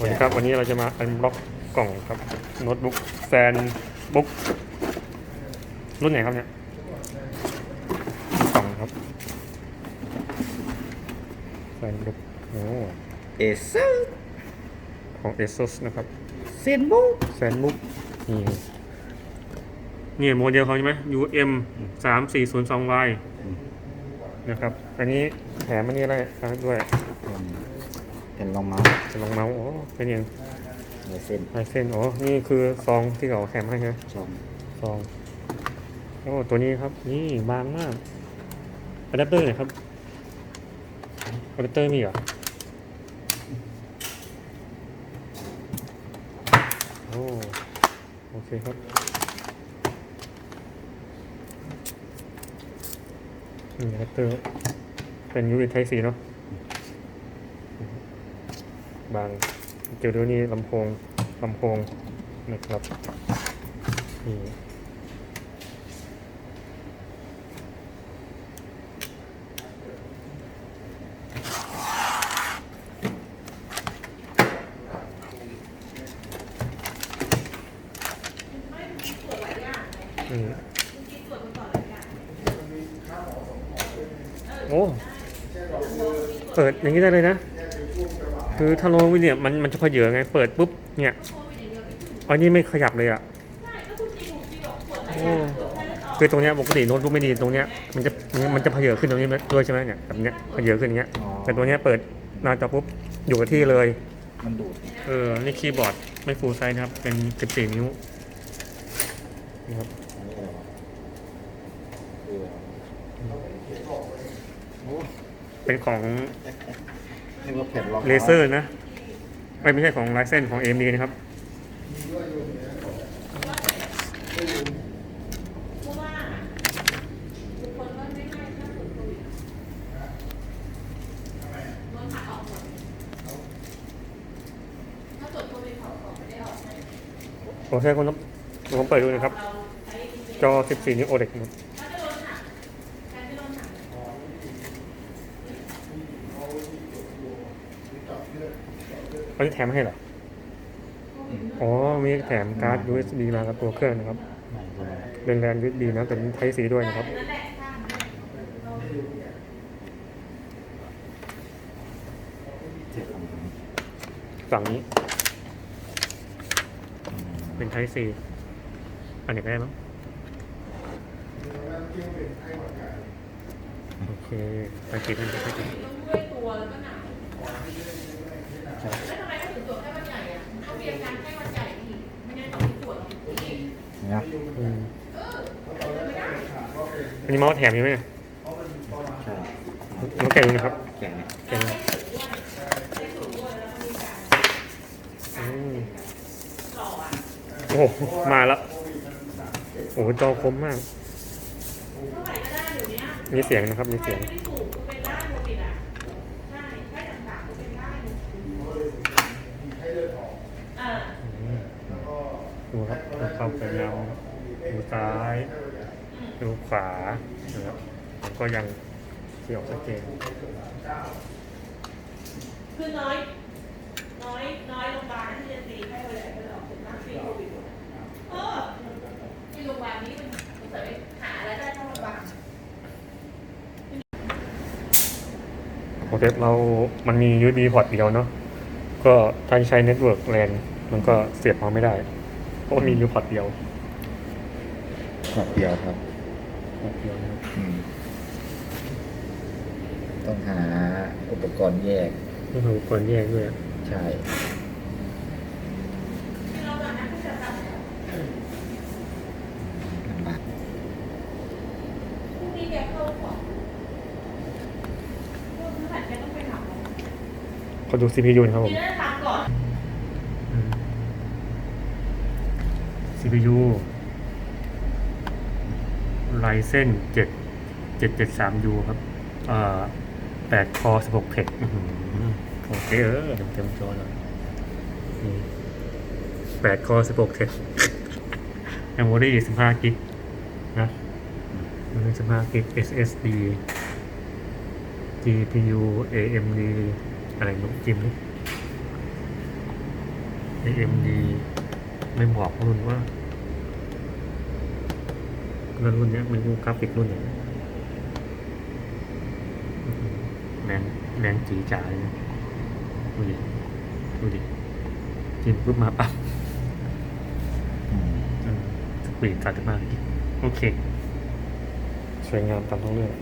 สวัสดีครับวันนี้เราจะมาอันบล็อกกล่องครับโน้ตบุ๊กแซนบุ๊กรุ่นไหนครับเนี่ยกล่องครับแซนบุ๊กโอ้เอเซอร์ของ ASUS นะครับเซนบุ๊กแซนบุ๊กนี่นี่โมเดลเขาใช่ไหม UM สามสี่ศูนย์สอง Y นะครับ อันนี้แถมอันนี้อะไรมาด้วย เป็นรองเมาส์จะลองเมาส์โอ้เป็นยังลายเส้นลายเส้นอ๋อนี่คือซองที่เขาแถมให้ใช่ไหมชมซองโอ้ตัวนี้ครับ นี่บางมากอะแดปเตอร์ไหนครับอะแดปเตอร์มีเหรอโอ้โอเคครับนี่อะแดปเตอร์เป็น USB Type C เนาะ บางเดี๋ยวดูนี่ลำโพงลำโพงนะครับนี่อโอ้ เปิดอย่างนี้ได้เลยนะ คือถ้าโลวิเนี่ยมันมันจะพอเยอะไงเปิดปุ๊บเนี่ยอันนี้ไม่ขยับเลยอะโอ้คือตรงเนี้ยปกติโน้ตบุ๊กไม่ดีตรงเนี้ยมันจะมันจะพอเยอะขึ้นตรงนี้ด้วยใช่ไหมเนี่ยแบบเนี้ยพอเยอะขึ้นอย่างเงี้ยแต่ตัวเนี้ยเปิดหน้าจอปุ๊บอยู่กับที่เลยมันดูดเออนี่คีย์บอร์ดไม่ฟูลไซส์นะครับ เป็น 14 นิ้วนะครับอันนี้อะไรวะคือโอ้เป็นของ นี่ว่าแผ่นรองเลเซอร์นะไม่ไม่ใช่ของไลเซนของ AMD นะครับผมใช้คนลบผมเปิดดูนะครับ จอ 14 นิ้ว OLED นะครับ เขาจะแถมมาให้เหรอ อ๋อ มีแถมการ์ด USB มากับตัวเครื่องนะครับ เป็นแรน USB นะ เป็น Type C ด้วยนะครับ ฝั่งนี้ เป็น Type C อันนี้ก็ได้มั้งโอเคไปติดมันจะไปติดด้วยตัวแล้วก็หนาวแล้วทำไมเขาถึงตรวจแค่วันใหญ่อะเขาเรียนการแค่วันใหญ่ นี่ไม่ได้ต้องตรวจหรอกพี่นะอืมอันนี้เมาส์แถมอยู่ไหมเนี่ยใช่น้องแกะดูนะครับแก่เนี่ยแกะดูอืมโอ้โหมาแล้ว โอ้โหจอคมมากเท่าไหร่ก็ได้เดี๋ยวนี้มีเสียงนะครับ มีเสียง ไม่ได้ถูกเป็นได้หมดติดอะใช่ใช่ต่างๆเป็นได้หมดเออ ดูครับดูความพยายามดู ซ้าย ดูขวานะครับผมก็ยังเขียวชัดเจนคือน้อย น้อยน้อยโรงพยาบาลที่จะตีให้ไปเลยไปออกถึงมากฟรีโควิดเออที่โรงพยาบาลนี้มันสงสัยไปหาอะไรได้เท่าโรงพยาบาลโอเคเรา มันมี USB พอร์ตเดียวเนาะก็ถ้าใช้เน็ตเวิร์กแลนมันก็เสียบมาไม่ได้ เพราะว่ามีอยู่พอร์ตเดียว ขวดเดียวครับพอร์ตเดียวนะครับอืมต้องหาอุปกรณ์แยกนี่คือควรแยกด้วยใช่ที่เราตอนนั้นก็จะทำ ลากพรุ่งนี้แกเข้าของพวกนั้นแกต้องไปถามหมอขอดู CPU นะครับผมที่นั่นทำก่อนอืม CPU Ryzen 7 773U ครับเอ่อ8 core 16 thread โอเคเออเต็มเต็มจอเลย8 core 16 thread memory 15กิกนะ AMD 15กิก SSD GPU AMD อะไรนุกจิ้มนี่ AMD ไม่บอกรุ่นว่า แล้วรุ่นเนี้ยมันดูกราฟิกรุ่นเนี้ยอื้อหือแรงแรงจีจ๋าเลยนะดูดิดูดิจิ้มปุ๊บมาปั๊บอืมอืมสปีดจัดมากโอเค สวยงามตามท้องเรื่อง